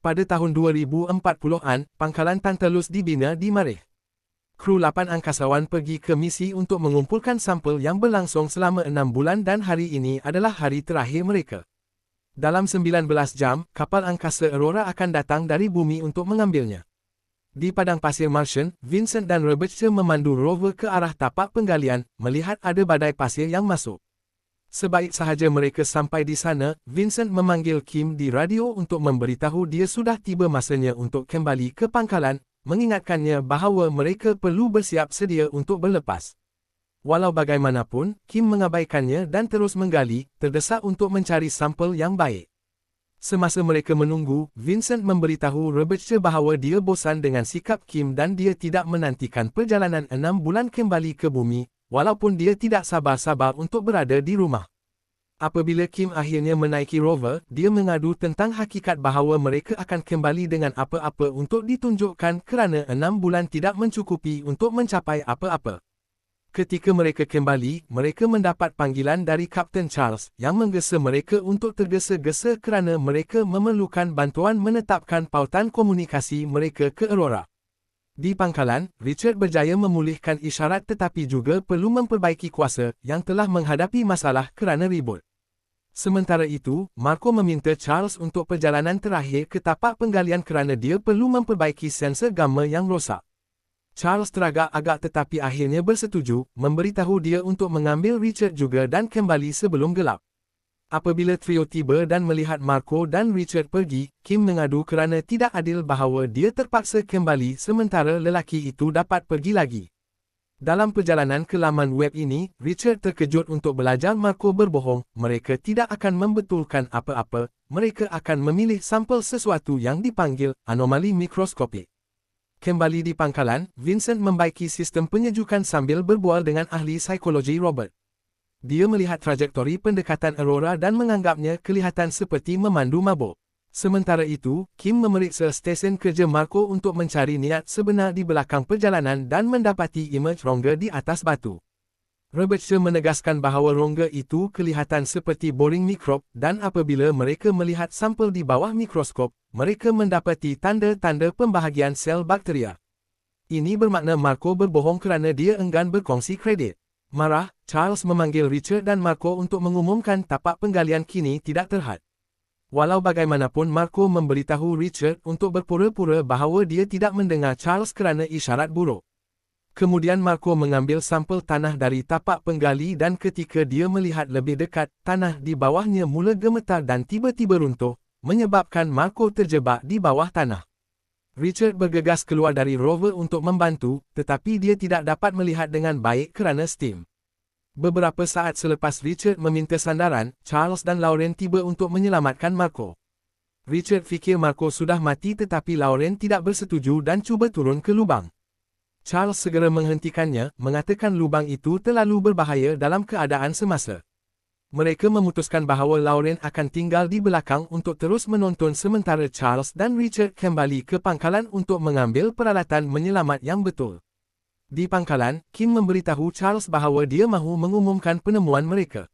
Pada tahun 2040-an, pangkalan Tantalus dibina di Marikh. Kru 8 angkasawan pergi ke misi untuk mengumpulkan sampel yang berlangsung selama 6 bulan dan hari ini adalah hari terakhir mereka. Dalam 19 jam, kapal angkasa Aurora akan datang dari bumi untuk mengambilnya. Di padang pasir Martian, Vincent dan Robertson memandu rover ke arah tapak penggalian, melihat ada badai pasir yang masuk. Sebaik sahaja mereka sampai di sana, Vincent memanggil Kim di radio untuk memberitahu dia sudah tiba masanya untuk kembali ke pangkalan, mengingatkannya bahawa mereka perlu bersiap sedia untuk berlepas. Walau bagaimanapun, Kim mengabaikannya dan terus menggali, terdesak untuk mencari sampel yang baik. Semasa mereka menunggu, Vincent memberitahu Robertson bahawa dia bosan dengan sikap Kim dan dia tidak menantikan perjalanan enam bulan kembali ke bumi, walaupun dia tidak sabar-sabar untuk berada di rumah. Apabila Kim akhirnya menaiki rover, dia mengadu tentang hakikat bahawa mereka akan kembali dengan apa-apa untuk ditunjukkan kerana enam bulan tidak mencukupi untuk mencapai apa-apa. Ketika mereka kembali, mereka mendapat panggilan dari Kapten Charles yang menggesa mereka untuk tergesa-gesa kerana mereka memerlukan bantuan menetapkan pautan komunikasi mereka ke Aurora. Di pangkalan, Richard berjaya memulihkan isyarat tetapi juga perlu memperbaiki kuasa yang telah menghadapi masalah kerana ribut. Sementara itu, Marco meminta Charles untuk perjalanan terakhir ke tapak penggalian kerana dia perlu memperbaiki sensor gamma yang rosak. Charles teragak-agak tetapi akhirnya bersetuju, memberitahu dia untuk mengambil Richard juga dan kembali sebelum gelap. Apabila trio tiba dan melihat Marco dan Richard pergi, Kim mengadu kerana tidak adil bahawa dia terpaksa kembali sementara lelaki itu dapat pergi lagi. Dalam perjalanan ke laman web ini, Richard terkejut untuk belajar Marco berbohong, mereka tidak akan membetulkan apa-apa, mereka akan memilih sampel sesuatu yang dipanggil anomali mikroskopik. Kembali di pangkalan, Vincent membaiki sistem penyejukan sambil berbual dengan ahli psikologi Robert. Dia melihat trajektori pendekatan Aurora dan menganggapnya kelihatan seperti memandu mabuk. Sementara itu, Kim memeriksa stesen kerja Marco untuk mencari niat sebenar di belakang perjalanan dan mendapati imej rongga di atas batu. Robertson menegaskan bahawa rongga itu kelihatan seperti boring mikrob dan apabila mereka melihat sampel di bawah mikroskop, mereka mendapati tanda-tanda pembahagian sel bakteria. Ini bermakna Marco berbohong kerana dia enggan berkongsi kredit. Marah, Charles memanggil Richard dan Marco untuk mengumumkan tapak penggalian kini tidak terhad. Walau bagaimanapun Marco memberitahu Richard untuk berpura-pura bahawa dia tidak mendengar Charles kerana isyarat buruk. Kemudian Marco mengambil sampel tanah dari tapak penggali dan ketika dia melihat lebih dekat, tanah di bawahnya mula gemetar dan tiba-tiba runtuh, menyebabkan Marco terjebak di bawah tanah. Richard bergegas keluar dari rover untuk membantu, tetapi dia tidak dapat melihat dengan baik kerana steam. Beberapa saat selepas Richard meminta sandaran, Charles dan Lauren tiba untuk menyelamatkan Marco. Richard fikir Marco sudah mati tetapi Lauren tidak bersetuju dan cuba turun ke lubang. Charles segera menghentikannya, mengatakan lubang itu terlalu berbahaya dalam keadaan semasa. Mereka memutuskan bahawa Lauren akan tinggal di belakang untuk terus menonton sementara Charles dan Richard kembali ke pangkalan untuk mengambil peralatan menyelamat yang betul. Di pangkalan, Kim memberitahu Charles bahawa dia mahu mengumumkan penemuan mereka.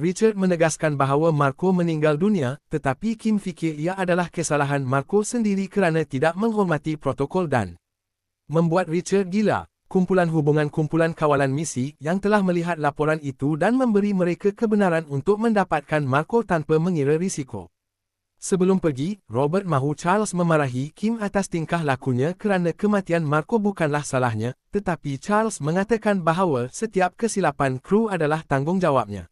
Richard menegaskan bahawa Marco meninggal dunia, tetapi Kim fikir ia adalah kesalahan Marco sendiri kerana tidak menghormati protokol dan membuat Richard gila kumpulan hubungan kumpulan kawalan misi yang telah melihat laporan itu dan memberi mereka kebenaran untuk mendapatkan Marco tanpa mengira risiko. Sebelum pergi, Robert mahu Charles memarahi Kim atas tingkah lakunya kerana kematian Marco bukanlah salahnya, tetapi Charles mengatakan bahawa setiap kesilapan kru adalah tanggungjawabnya.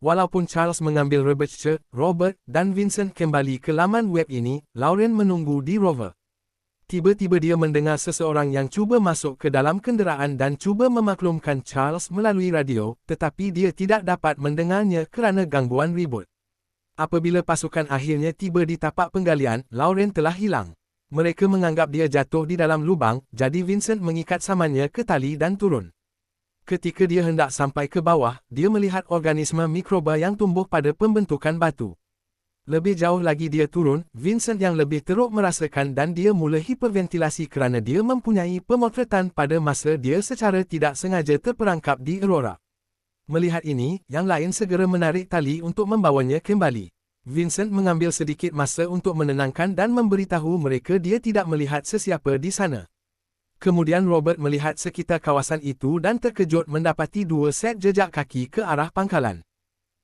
Walaupun Charles mengambil Che, Robert dan Vincent kembali ke laman web ini, Lauren menunggu di rover. Tiba-tiba dia mendengar seseorang yang cuba masuk ke dalam kenderaan dan cuba memaklumkan Charles melalui radio, tetapi dia tidak dapat mendengarnya kerana gangguan ribut. Apabila pasukan akhirnya tiba di tapak penggalian, Lauren telah hilang. Mereka menganggap dia jatuh di dalam lubang, jadi Vincent mengikat samannya ke tali dan turun. Ketika dia hendak sampai ke bawah, dia melihat organisme mikroba yang tumbuh pada pembentukan batu. Lebih jauh lagi dia turun, Vincent yang lebih teruk merasakan dan dia mula hiperventilasi kerana dia mempunyai pemotretan pada masa dia secara tidak sengaja terperangkap di Aurora. Melihat ini, yang lain segera menarik tali untuk membawanya kembali. Vincent mengambil sedikit masa untuk menenangkan dan memberitahu mereka dia tidak melihat sesiapa di sana. Kemudian Robert melihat sekitar kawasan itu dan terkejut mendapati dua set jejak kaki ke arah pangkalan.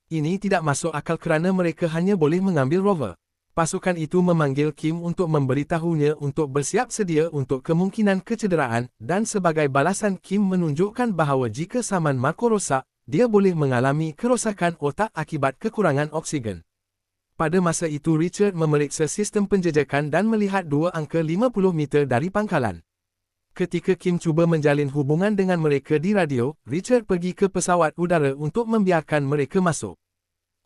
Ini tidak masuk akal kerana mereka hanya boleh mengambil rover. Pasukan itu memanggil Kim untuk memberitahunya untuk bersiap sedia untuk kemungkinan kecederaan dan sebagai balasan Kim menunjukkan bahawa jika saman Marco rosak, dia boleh mengalami kerosakan otak akibat kekurangan oksigen. Pada masa itu Richard memeriksa sistem penjejakan dan melihat dua angka 50 meter dari pangkalan. Ketika Kim cuba menjalin hubungan dengan mereka di radio, Richard pergi ke pesawat udara untuk membiarkan mereka masuk.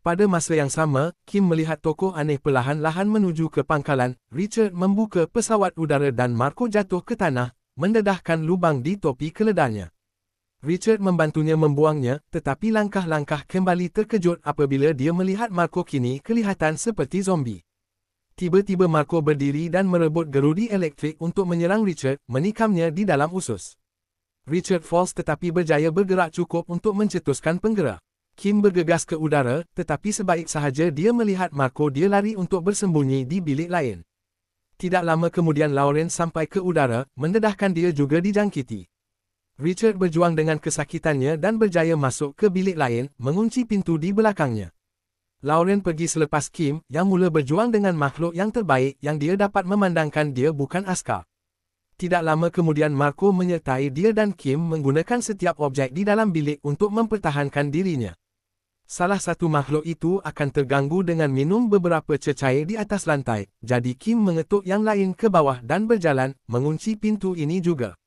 Pada masa yang sama, Kim melihat tokoh aneh perlahan-lahan menuju ke pangkalan, Richard membuka pesawat udara dan Marco jatuh ke tanah, mendedahkan lubang di topi keledanya. Richard membantunya membuangnya, tetapi langkah-langkah kembali terkejut apabila dia melihat Marco kini kelihatan seperti zombie. Tiba-tiba Marco berdiri dan merebut gerudi elektrik untuk menyerang Richard, menikamnya di dalam usus. Richard falls tetapi berjaya bergerak cukup untuk mencetuskan penggerak. Kim bergegas ke udara, tetapi sebaik sahaja dia melihat Marco dia lari untuk bersembunyi di bilik lain. Tidak lama kemudian Lauren sampai ke udara, mendedahkan dia juga dijangkiti. Richard berjuang dengan kesakitannya dan berjaya masuk ke bilik lain, mengunci pintu di belakangnya. Lauren pergi selepas Kim, yang mula berjuang dengan makhluk yang terbaik yang dia dapat memandangkan dia bukan askar. Tidak lama kemudian Marco menyertai dia dan Kim menggunakan setiap objek di dalam bilik untuk mempertahankan dirinya. Salah satu makhluk itu akan terganggu dengan minum beberapa cecair di atas lantai, jadi Kim mengetuk yang lain ke bawah dan berjalan, mengunci pintu ini juga.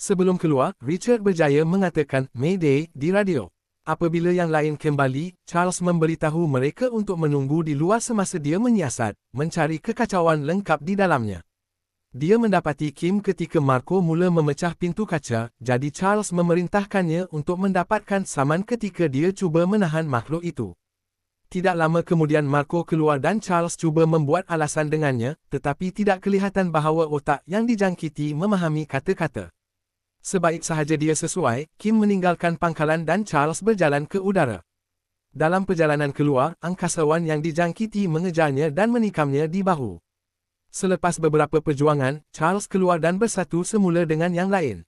Sebelum keluar, Richard berjaya mengatakan Mayday di radio. Apabila yang lain kembali, Charles memberitahu mereka untuk menunggu di luar semasa dia menyiasat, mencari kekacauan lengkap di dalamnya. Dia mendapati Kim ketika Marco mula memecah pintu kaca, jadi Charles memerintahkannya untuk mendapatkan saman ketika dia cuba menahan makhluk itu. Tidak lama kemudian Marco keluar dan Charles cuba membuat alasan dengannya, tetapi tidak kelihatan bahawa otak yang dijangkiti memahami kata-kata. Sebaik sahaja dia sesuai, Kim meninggalkan pangkalan dan Charles berjalan ke udara. Dalam perjalanan keluar, angkasawan yang dijangkiti mengejarnya dan menikamnya di bahu. Selepas beberapa perjuangan, Charles keluar dan bersatu semula dengan yang lain.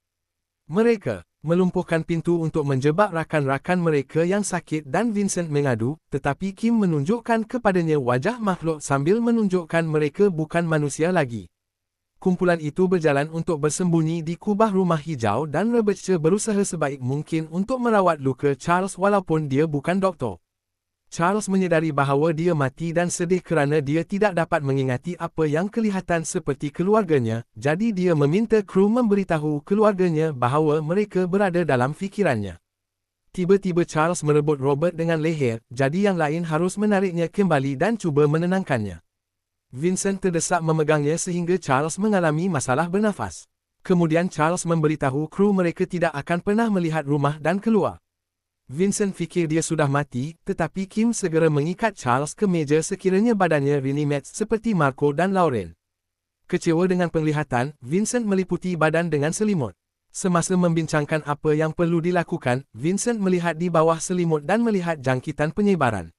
Mereka melumpuhkan pintu untuk menjebak rakan-rakan mereka yang sakit dan Vincent mengadu, tetapi Kim menunjukkan kepadanya wajah makhluk sambil menunjukkan mereka bukan manusia lagi kumpulan itu berjalan untuk bersembunyi di kubah rumah hijau dan Robertshire berusaha sebaik mungkin untuk merawat luka Charles walaupun dia bukan doktor. Charles menyedari bahawa dia mati dan sedih kerana dia tidak dapat mengingati apa yang kelihatan seperti keluarganya, jadi dia meminta kru memberitahu keluarganya bahawa mereka berada dalam fikirannya. Tiba-tiba Charles merebut Robert dengan leher, jadi yang lain harus menariknya kembali dan cuba menenangkannya. Vincent terdesak memegangnya sehingga Charles mengalami masalah bernafas. Kemudian Charles memberitahu kru mereka tidak akan pernah melihat rumah dan keluar. Vincent fikir dia sudah mati, tetapi Kim segera mengikat Charles ke meja sekiranya badannya rinimet seperti Marco dan Lauren. Kecewa dengan penglihatan, Vincent meliputi badan dengan selimut. Semasa membincangkan apa yang perlu dilakukan, Vincent melihat di bawah selimut dan melihat jangkitan penyebaran.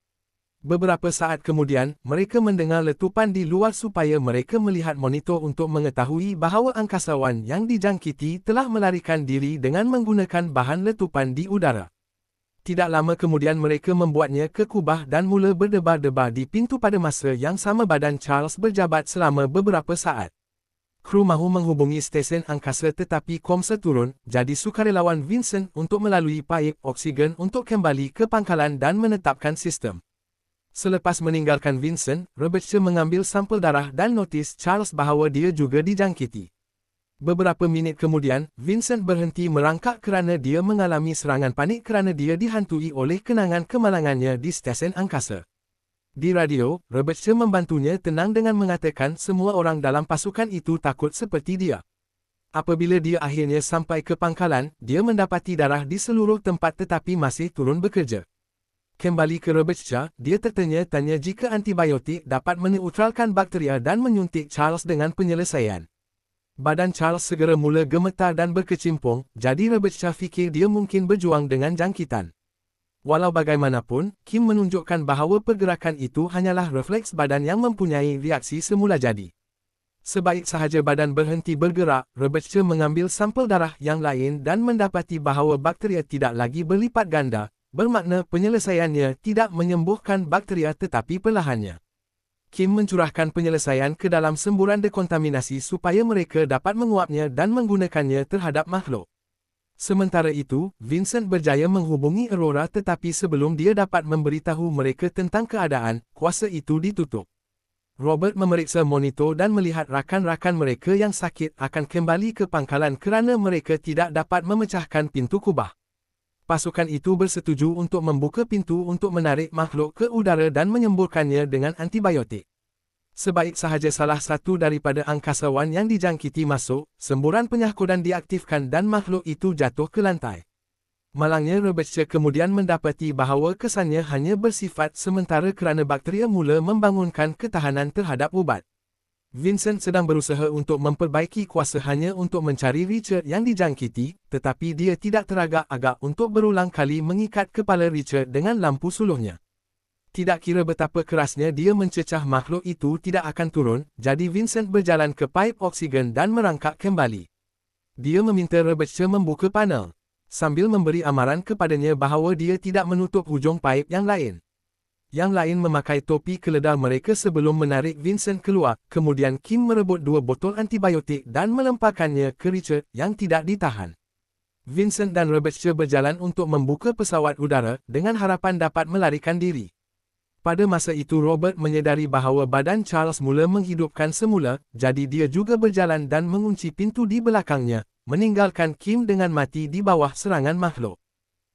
Beberapa saat kemudian, mereka mendengar letupan di luar supaya mereka melihat monitor untuk mengetahui bahawa angkasawan yang dijangkiti telah melarikan diri dengan menggunakan bahan letupan di udara. Tidak lama kemudian mereka membuatnya ke kubah dan mula berdebar-debar di pintu pada masa yang sama badan Charles berjabat selama beberapa saat. Kru mahu menghubungi stesen angkasa tetapi komsa turun, jadi sukarelawan Vincent untuk melalui paip oksigen untuk kembali ke pangkalan dan menetapkan sistem. Selepas meninggalkan Vincent, Robertson mengambil sampel darah dan notis Charles bahawa dia juga dijangkiti. Beberapa minit kemudian, Vincent berhenti merangkak kerana dia mengalami serangan panik kerana dia dihantui oleh kenangan kemalangannya di stesen angkasa. Di radio, Robertson membantunya tenang dengan mengatakan semua orang dalam pasukan itu takut seperti dia. Apabila dia akhirnya sampai ke pangkalan, dia mendapati darah di seluruh tempat tetapi masih turun bekerja. Kembali ke Robertshire, dia tertanya-tanya jika antibiotik dapat meneutralkan bakteria dan menyuntik Charles dengan penyelesaian. Badan Charles segera mula gemetar dan berkecimpung, jadi Robertshire fikir dia mungkin berjuang dengan jangkitan. Walau bagaimanapun, Kim menunjukkan bahawa pergerakan itu hanyalah refleks badan yang mempunyai reaksi semula jadi. Sebaik sahaja badan berhenti bergerak, Rebecca mengambil sampel darah yang lain dan mendapati bahawa bakteria tidak lagi berlipat ganda, bermakna penyelesaiannya tidak menyembuhkan bakteria tetapi perlahannya. Kim mencurahkan penyelesaian ke dalam semburan dekontaminasi supaya mereka dapat menguapnya dan menggunakannya terhadap makhluk. Sementara itu, Vincent berjaya menghubungi Aurora tetapi sebelum dia dapat memberitahu mereka tentang keadaan, kuasa itu ditutup. Robert memeriksa monitor dan melihat rakan-rakan mereka yang sakit akan kembali ke pangkalan kerana mereka tidak dapat memecahkan pintu kubah. Pasukan itu bersetuju untuk membuka pintu untuk menarik makhluk ke udara dan menyemburkannya dengan antibiotik. Sebaik sahaja salah satu daripada angkasawan yang dijangkiti masuk, semburan penyahkudan diaktifkan dan makhluk itu jatuh ke lantai. Malangnya Rebecca kemudian mendapati bahawa kesannya hanya bersifat sementara kerana bakteria mula membangunkan ketahanan terhadap ubat. Vincent sedang berusaha untuk memperbaiki kuasa hanya untuk mencari Richard yang dijangkiti, tetapi dia tidak teragak-agak untuk berulang kali mengikat kepala Richard dengan lampu suluhnya. Tidak kira betapa kerasnya dia mencecah makhluk itu tidak akan turun, jadi Vincent berjalan ke paip oksigen dan merangkak kembali. Dia meminta Rebecca membuka panel, sambil memberi amaran kepadanya bahawa dia tidak menutup hujung paip yang lain. Yang lain memakai topi keledar mereka sebelum menarik Vincent keluar, kemudian Kim merebut dua botol antibiotik dan melemparkannya ke Richard yang tidak ditahan. Vincent dan Rebecca berjalan untuk membuka pesawat udara dengan harapan dapat melarikan diri. Pada masa itu Robert menyedari bahawa badan Charles mula menghidupkan semula, jadi dia juga berjalan dan mengunci pintu di belakangnya, meninggalkan Kim dengan mati di bawah serangan makhluk.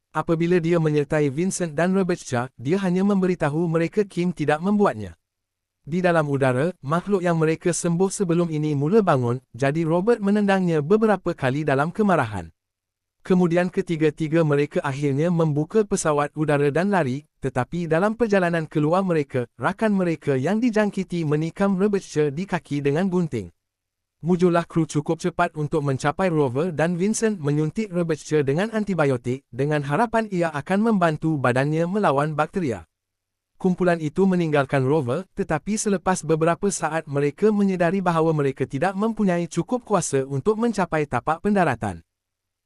Apabila dia menyertai Vincent dan Rebecca, dia hanya memberitahu mereka Kim tidak membuatnya. Di dalam udara, makhluk yang mereka sembuh sebelum ini mula bangun, jadi Robert menendangnya beberapa kali dalam kemarahan. Kemudian ketiga-tiga mereka akhirnya membuka pesawat udara dan lari, tetapi dalam perjalanan keluar mereka, rakan mereka yang dijangkiti menikam Rebecca di kaki dengan gunting. Mujurlah kru cukup cepat untuk mencapai rover dan Vincent menyuntik Rebecca dengan antibiotik dengan harapan ia akan membantu badannya melawan bakteria. Kumpulan itu meninggalkan rover, tetapi selepas beberapa saat mereka menyedari bahawa mereka tidak mempunyai cukup kuasa untuk mencapai tapak pendaratan.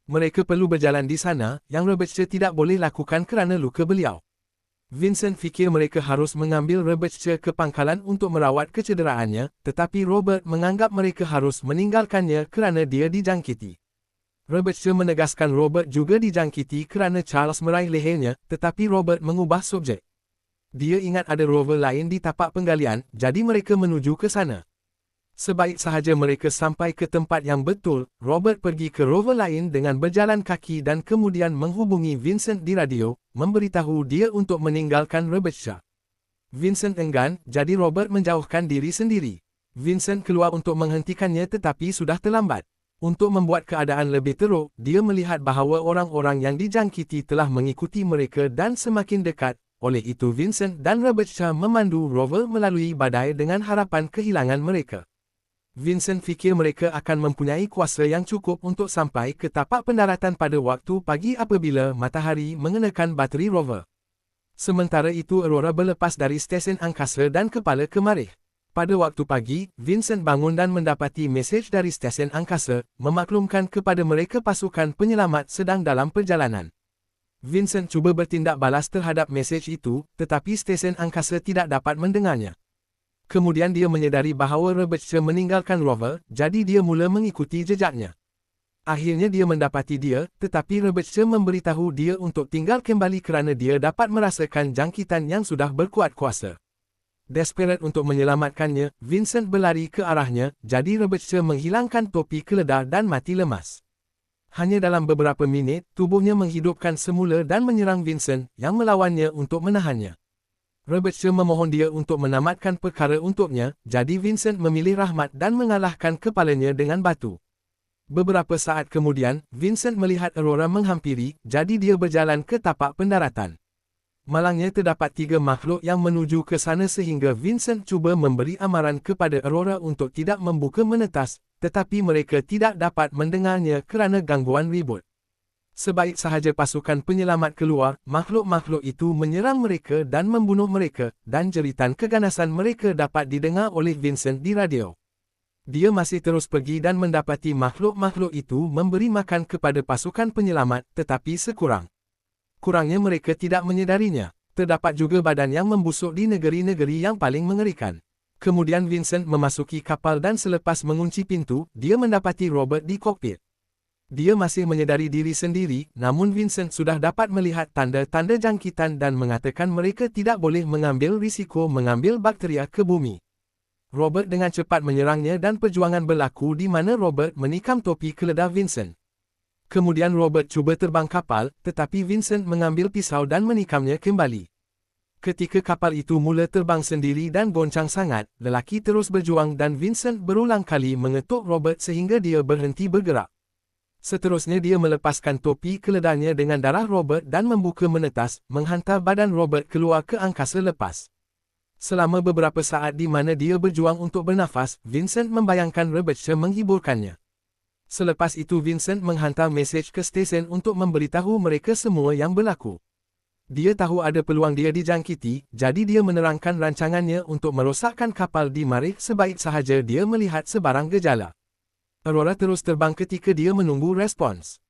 Mereka perlu berjalan di sana, yang Rebecca tidak boleh lakukan kerana luka beliau. Vincent fikir mereka harus mengambil Rebecca ke pangkalan untuk merawat kecederaannya, tetapi Robert menganggap mereka harus meninggalkannya kerana dia dijangkiti. Rebecca menegaskan Robert juga dijangkiti kerana Charles meraih lehernya, tetapi Robert mengubah subjek. Dia ingat ada rover lain di tapak penggalian, jadi mereka menuju ke sana. Sebaik sahaja mereka sampai ke tempat yang betul, Robert pergi ke rover lain dengan berjalan kaki dan kemudian menghubungi Vincent di radio, memberitahu dia untuk meninggalkan Rebecca. Vincent enggan, jadi Robert menjauhkan diri sendiri. Vincent keluar untuk menghentikannya tetapi sudah terlambat. Untuk membuat keadaan lebih teruk, dia melihat bahawa orang-orang yang dijangkiti telah mengikuti mereka dan semakin dekat, oleh itu Vincent dan Rebecca memandu rover melalui badai dengan harapan kehilangan mereka. Vincent fikir mereka akan mempunyai kuasa yang cukup untuk sampai ke tapak pendaratan pada waktu pagi apabila matahari mengenakan bateri rover. Sementara itu Aurora berlepas dari stesen angkasa dan kepala kemarih. Pada waktu pagi, Vincent bangun dan mendapati mesej dari stesen angkasa, memaklumkan kepada mereka pasukan penyelamat sedang dalam perjalanan. Vincent cuba bertindak balas terhadap mesej itu, tetapi stesen angkasa tidak dapat mendengarnya. Kemudian dia menyedari bahawa Rebecca meninggalkan rover, jadi dia mula mengikuti jejaknya. Akhirnya dia mendapati dia, tetapi Rebecca memberitahu dia untuk tinggal kembali kerana dia dapat merasakan jangkitan yang sudah berkuat kuasa. Desperate untuk menyelamatkannya, Vincent berlari ke arahnya, jadi Rebecca menghilangkan topi keledar dan mati lemas. Hanya dalam beberapa minit, tubuhnya menghidupkan semula dan menyerang Vincent, yang melawannya untuk menahannya. Robertson memohon dia untuk menamatkan perkara untuknya, jadi Vincent memilih rahmat dan mengalahkan kepalanya dengan batu. Beberapa saat kemudian, Vincent melihat Aurora menghampiri, jadi dia berjalan ke tapak pendaratan. Malangnya terdapat tiga makhluk yang menuju ke sana sehingga Vincent cuba memberi amaran kepada Aurora untuk tidak membuka menetas, tetapi mereka tidak dapat mendengarnya kerana gangguan ribut. Sebaik sahaja pasukan penyelamat keluar, makhluk-makhluk itu menyerang mereka dan membunuh mereka, dan jeritan keganasan mereka dapat didengar oleh Vincent di radio. Dia masih terus pergi dan mendapati makhluk-makhluk itu memberi makan kepada pasukan penyelamat, tetapi sekurang. Kurangnya mereka tidak menyedarinya. Terdapat juga badan yang membusuk di negeri-negeri yang paling mengerikan. Kemudian Vincent memasuki kapal dan selepas mengunci pintu, dia mendapati Robert di kokpit. Dia masih menyedari diri sendiri, namun Vincent sudah dapat melihat tanda-tanda jangkitan dan mengatakan mereka tidak boleh mengambil risiko mengambil bakteria ke bumi. Robert dengan cepat menyerangnya dan perjuangan berlaku di mana Robert menikam topi keledah Vincent. Kemudian Robert cuba terbang kapal, tetapi Vincent mengambil pisau dan menikamnya kembali. Ketika kapal itu mula terbang sendiri dan goncang sangat, lelaki terus berjuang dan Vincent berulang kali mengetuk Robert sehingga dia berhenti bergerak. Seterusnya dia melepaskan topi keledanya dengan darah Robert dan membuka menetas, menghantar badan Robert keluar ke angkasa lepas. Selama beberapa saat di mana dia berjuang untuk bernafas, Vincent membayangkan Rebecca menghiburkannya. Selepas itu Vincent menghantar mesej ke stesen untuk memberitahu mereka semua yang berlaku. Dia tahu ada peluang dia dijangkiti, jadi dia menerangkan rancangannya untuk merosakkan kapal di Marih sebaik sahaja dia melihat sebarang gejala. Aurora terus terbang ketika dia menunggu respons.